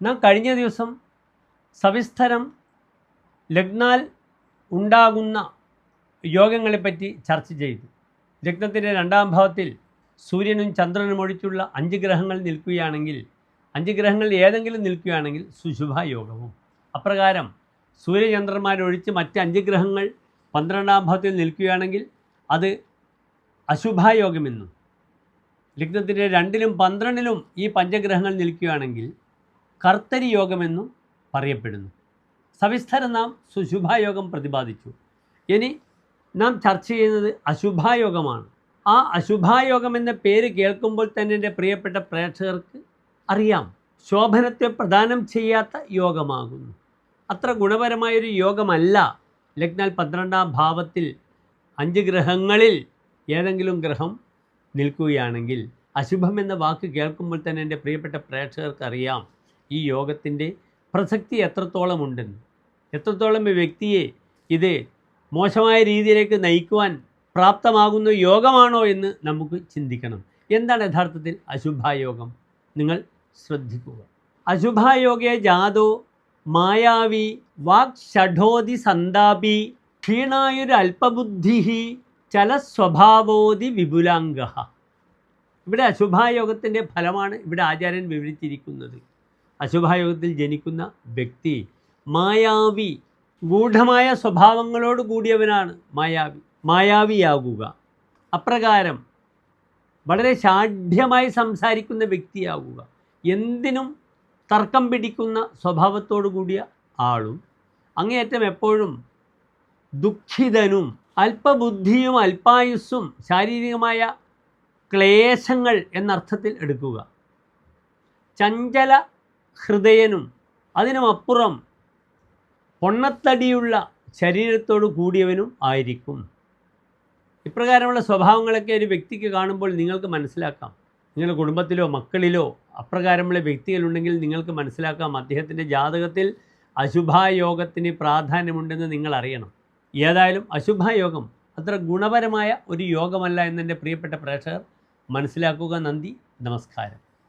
നാം കഴിഞ്ഞ ദിവസം സവിസ്തരം ലഗ്നാൽ ഉണ്ടാകുന്ന യോഗങ്ങളെപ്പറ്റി ചർച്ച ചെയ്തു. ലഗ്നത്തിന്റെ രണ്ടാം ഭാവത്തിൽ സൂര്യനും ചന്ദ്രനും ഒഴിച്ചുള്ള അഞ്ച് ഗ്രഹങ്ങൾ നിൽക്കുകയാണെങ്കിൽ അഞ്ച് ഗ്രഹങ്ങൾ ഏതെങ്കിലും നിൽക്കുകയാണെങ്കിൽ സുശുഭ യോഗവും അപ്രകാരം സൂര്യചന്ദ്രന്മാരൊഴിച്ച് മറ്റ് അഞ്ച് ഗ്രഹങ്ങൾ പന്ത്രണ്ടാം ഭാവത്തിൽ നിൽക്കുകയാണെങ്കിൽ അത് അശുഭായോഗമെന്നും ലഗ്നത്തിന്റെ രണ്ടിലും പന്ത്രണ്ടിലും ഈ പഞ്ചഗ്രഹങ്ങൾ നിൽക്കുകയാണെങ്കിൽ കർത്തരി യോഗമെന്നും പറയപ്പെടുന്നു. സവിസ്തരം നാം സുശുഭായോഗം പ്രതിപാദിച്ചു. ഇനി നാം ചർച്ച ചെയ്യുന്നത് അശുഭായോഗമാണ് ആ അശുഭായോഗം എന്ന പേര് കേൾക്കുമ്പോൾ തന്നെ എന്റെ പ്രിയപ്പെട്ട പ്രേക്ഷകർക്ക് അറിയാം. ശോഭനത്തെ പ്രദാനം ചെയ്യാത്ത യോഗമാകുന്നു. അത്ര ഗുണപരമായൊരു യോഗമല്ല. ലഗ്നാൽ പന്ത്രണ്ടാം ഭാവത്തിൽ അഞ്ച് ഗ്രഹങ്ങളിൽ ഏതെങ്കിലും ഗ്രഹം നിൽക്കുകയാണെങ്കിൽ അശുഭം എന്ന വാക്ക് കേൾക്കുമ്പോൾ തന്നെ എന്റെ പ്രിയപ്പെട്ട പ്രേക്ഷകർക്ക് അറിയാം. ഈ യോഗത്തിന്റെ പ്രസക്തി എത്രത്തോളം ഉണ്ടെന്ന് എത്രത്തോളം ഈ വ്യക്തിയെ ഇത് മോശമായ രീതിയിലേക്ക് നയിക്കുവാൻ പ്രാപ്തമാകുന്ന യോഗമാണോ എന്ന് നമുക്ക് ചിന്തിക്കണം. എന്താണ് യഥാർത്ഥത്തിൽ അശുഭായോഗം? നിങ്ങൾ ശ്രദ്ധിക്കുക. അശുഭായോഗേ ജാതോ മായാവി വാക് ഷഠോതി സന്താപി ചല ചലസ്വഭാവോതി വിപുലാംഗ. ഇവിടെ അശുഭായോഗത്തിന്റെ ഫലമാണ് ഇവിടെ ആചാര്യൻ വിവരിച്ചിരിക്കുന്നത്. അശുഭായോഗത്തിൽ ജനിക്കുന്ന വ്യക്തി മായാവി ഗൂഢമായ സ്വഭാവങ്ങളോട് കൂടിയവനാണ് മായാവി. മായാവിയാകുക. അപ്രകാരം വളരെ ശാഠ്യമായി സംസാരിക്കുന്ന വ്യക്തിയാകുക. എന്തിനും തർക്കം പിടിക്കുന്ന സ്വഭാവത്തോടു കൂടിയ ആളും അങ്ങേയറ്റം എപ്പോഴും ദുഃഖിതനും അല്പബുദ്ധിയും അല്പായുസ്സും ശാരീരികമായ ക്ലേശങ്ങൾ എന്നർത്ഥത്തിൽ എടുക്കുക. ചഞ്ചല ഹൃദയനും അതിനുമപ്പുറം പൊണ്ണത്തടിയുള്ള ശരീരത്തോട് കൂടിയവനും ആയിരിക്കും. ഇപ്രകാരമുള്ള സ്വഭാവങ്ങളൊക്കെ ഒരു വ്യക്തിക്ക് കാണുമ്പോൾ നിങ്ങൾക്ക് മനസ്സിലാക്കാം. നിങ്ങളുടെ കുടുംബത്തിലോ മക്കളിലോ അപ്രകാരമുള്ള വ്യക്തികളുണ്ടെങ്കിൽ നിങ്ങൾക്ക് മനസ്സിലാക്കാം. അദ്ദേഹത്തിന്റെ ജാതകത്തിൽ അശുഭായോഗത്തിന് പ്രാധാന്യമുണ്ടെന്ന് നിങ്ങൾ അറിയണം. ഏതായാലും അശുഭായോഗം അത്ര ഗുണപരമായ ഒരു യോഗമല്ല എന്നെന്റെ പ്രിയപ്പെട്ട പ്രേക്ഷകർ മനസ്സിലാക്കുക. നന്ദി. നമസ്കാരം.